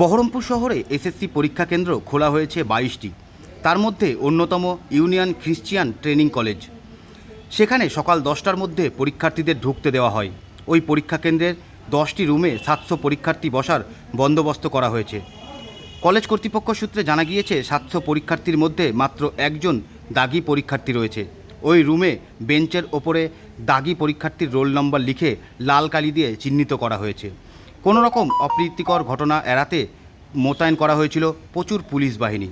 বহরমপুর শহরে এসএসসি পরীক্ষা কেন্দ্র খোলা হয়েছে বাইশটি। তার মধ্যে অন্যতম ইউনিয়ন খ্রিস্টিয়ান ট্রেনিং কলেজ। সেখানে সকাল দশটার মধ্যে পরীক্ষার্থীদের ঢুকতে দেওয়া হয়। ওই পরীক্ষা কেন্দ্রের দশটি রুমে সাতশো পরীক্ষার্থী বসার বন্দোবস্ত করা হয়েছে। কলেজ কর্তৃপক্ষ সূত্রে জানা গিয়েছে, সাতশো পরীক্ষার্থীর মধ্যে মাত্র একজন দাগি পরীক্ষার্থী রয়েছে। ওই রুমে বেঞ্চের ওপরে দাগি পরীক্ষার্থীর রোল নম্বর লিখে লাল কালি দিয়ে চিহ্নিত করা হয়েছে। কোনো রকম অপ্রীতিকর ঘটনা এড়াতে মোতায়েন করা হয়েছিল প্রচুর পুলিশ বাহিনী।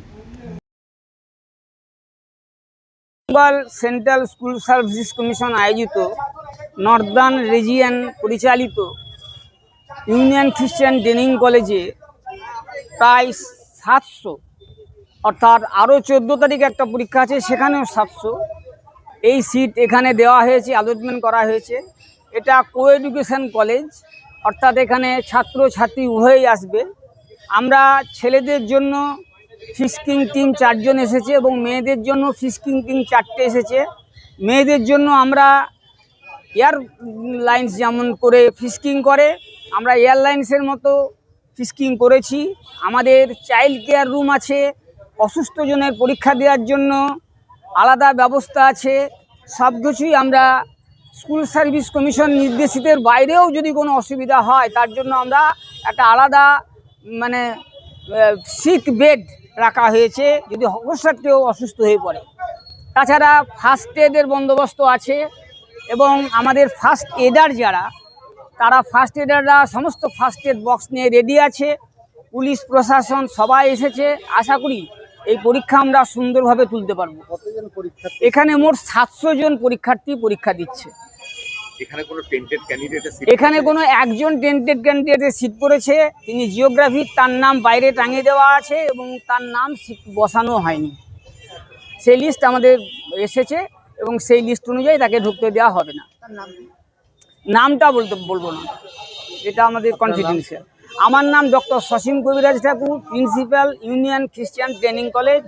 Bengal central school service commission আয়োজিত নর্দার্ন রিজিয়ন পরিচালিত ইউনিয়ন খ্রিস্টান ট্রেনিং কলেজে প্রায় সাতশো, অর্থাৎ আরও চোদ্দ তারিখে একটা পরীক্ষা আছে, সেখানেও সাতশো। এই সিট এখানে দেওয়া হয়েছে অ্যালটমেন্ট করা হয়েছে। এটা কো এডুকেশন কলেজ অর্থাৎ এখানে ছাত্র ছাত্রী উভয়ই আসবে। আমরা ছেলেদের জন্য ফিস্কিং টিম চারজন এসেছে এবং মেয়েদের জন্য ফিস্কিং টিম চারটে এসেছে। মেয়েদের জন্য আমরা এয়ার লাইন্স যেমন করে ফিস্কিং করে, আমরা এয়ারলাইন্সের মতো ফিস্কিং করেছি। আমাদের চাইল্ড কেয়ার রুম আছে অসুস্থজনের পরীক্ষা দেওয়ার জন্য আলাদা ব্যবস্থা আছে। সব কিছুই আমরা স্কুল সার্ভিস কমিশন নির্দেশিতের বাইরেও যদি কোনো অসুবিধা হয়, তার জন্য আমরা একটা আলাদা মানে সিক বেড রাখা হয়েছে, যদি হকস্যাট কেউ অসুস্থ হয়ে পড়ে। তাছাড়া ফার্স্ট এডের বন্দোবস্ত আছে এবং আমাদের ফার্স্ট এডার যারা, তারা ফার্স্ট এডাররা সমস্ত ফার্স্ট এড বক্স নিয়ে রেডি আছে। পুলিশ, প্রশাসন সবাই এসেছে। আশা করি এই পরীক্ষা আমরা সুন্দরভাবে তুলতে পারব। এখানে মোট সাতশো জন পরীক্ষার্থী পরীক্ষা দিচ্ছে। এখানে কোনো টেন্টেড ক্যান্ডিডেটের এখানে কোনো একজন টেন্টেড ক্যান্ডিডেটের সিট পড়েছে। তিনি জিওগ্রাফি তার নাম বাইরে টাঙিয়ে দেওয়া আছে এবং তার নাম সিট বসানো হয়নি। সেই লিস্ট আমাদের এসেছে এবং সেই লিস্ট অনুযায়ী তাকে ঢুকতে দেওয়া হবে না। নামটা বলতে বলব না। এটা আমাদের কনফিডেন্সিয়াল আমার নাম doctor Sasim Kabiraj Thakur principal union Christian training college.